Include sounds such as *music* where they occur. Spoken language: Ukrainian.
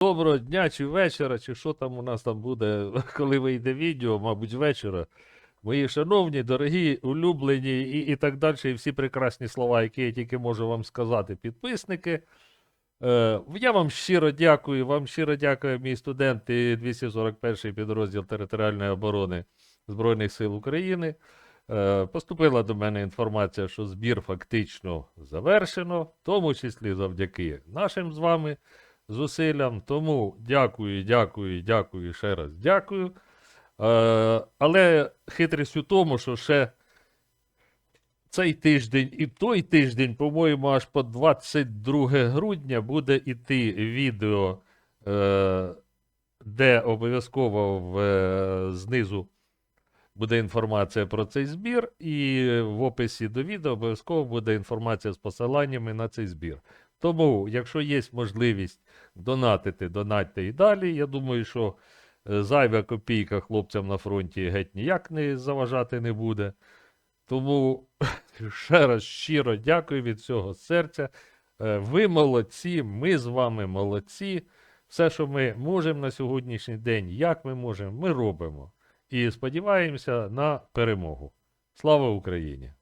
Доброго дня чи вечора, чи що там у нас там буде, *laughs* коли вийде відео, мабуть, вечора. Мої шановні, дорогі, улюблені і, і так далі, і всі прекрасні слова, які я тільки можу вам сказати, підписники. Е, я вам щиро дякую, вам щиро дякую, мій студент і 241 підрозділ територіальної оборони Збройних сил України. Е, поступила до мене інформація, що збір фактично завершено, в тому числі завдяки нашим з вами зусиллям. Тому дякую, дякую, дякую, ще раз дякую. Е, але хитрість у тому, що ще цей тиждень і той тиждень, по-моєму, аж по 22 грудня буде іти відео, е, де обов'язково в, е, знизу буде інформація про цей збір, і в описі до відео обов'язково буде інформація з посиланнями на цей збір. Тому, якщо є можливість донатити, донатьте і далі. Я думаю, що е, зайва копійка хлопцям на фронті геть ніяк не заважати не буде. Тому *laughs* ще раз щиро дякую від всього серця. Е, Ви молодці, ми з вами молодці. Все, що ми можемо на сьогоднішній день, як ми можемо, ми робимо. І сподіваємося на перемогу. Слава Україні!